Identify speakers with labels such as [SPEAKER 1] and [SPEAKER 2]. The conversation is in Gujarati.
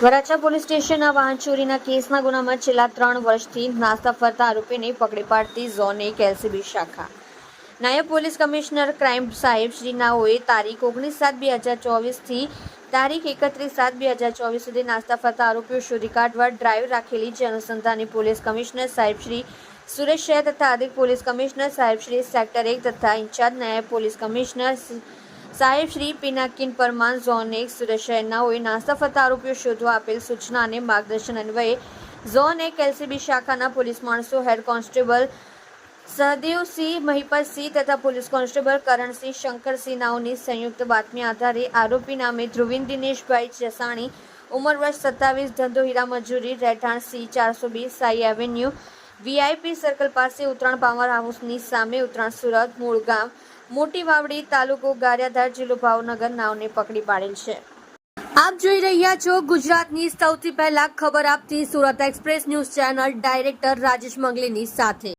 [SPEAKER 1] વરાછા પોલીસ સ્ટેશનના વાહન ચોરીના કેસના ગુનામાં છેલ્લા ત્રણ વર્ષથી નાસ્તા ફરતા આરોપીને પકડી પાડતી ઝોન એક એલસીબી શાખા. નાયબ પોલીસ કમિશનર ક્રાઇમ સાહેબ શ્રી નાઓએ તારીખ ઓગણીસ સાત બે હજાર ચોવીસથી તારીખ એકત્રીસ સાત બે હજાર ચોવીસ સુધી નાસ્તા ફરતા આરોપીઓ શોધી કાઢવા ડ્રાઈવ રાખેલી જે અનુસંધાને પોલીસ કમિશનર સાહેબ શ્રી સુરેશ શાહ તથા અધિક પોલીસ કમિશનર સાહેબ શ્રી સેક્ટર એક તથા ઇન્ચાર્જ નાયબ પોલીસ કમિશનર સાહેબ, શ્રી પિનાકિન પરમાર ઝોન એક સુરત શહેરનાઓએ નાસ્તા આરોપીઓ શોધવા આપેલ સૂચના અને માર્ગદર્શન અન્વયે ઝોન એક એલસીબી શાખાના પોલીસ માણસો, હેડ કોન્સ્ટેબલ સહદેવસિંહ મહિપતસિંહ તથા પોલીસ કોન્સ્ટેબલ કરણસિંહ શંકરસિંહ નાઓની સંયુક્ત બાતમી આધારે આરોપી નામે ધ્રુવિન દિનેશભાઈ જસાણી ઉંમર વર્ષ સત્તાવીસ, ધંધો હીરા મજૂરી રહેઠાણ સી ચારસો બીસ સાઈ એવેન્યુ, વીઆઈપી સર્કલ પાસે ઉત્તરાયણ પાવર હાઉસની સામે ઉત્તરાયણ સુરત, મૂળ ગામ મોટી વાવડી તાલુકો ગારિયાધાર જિલ્લો ભાવનગર નાવને પકડી પાડેલ છે. આપ જોઈ રહ્યા છો ગુજરાતની સૌથી પહેલા ખબર આપતી Surat express news channel director Rajesh મંગલીની સાથે.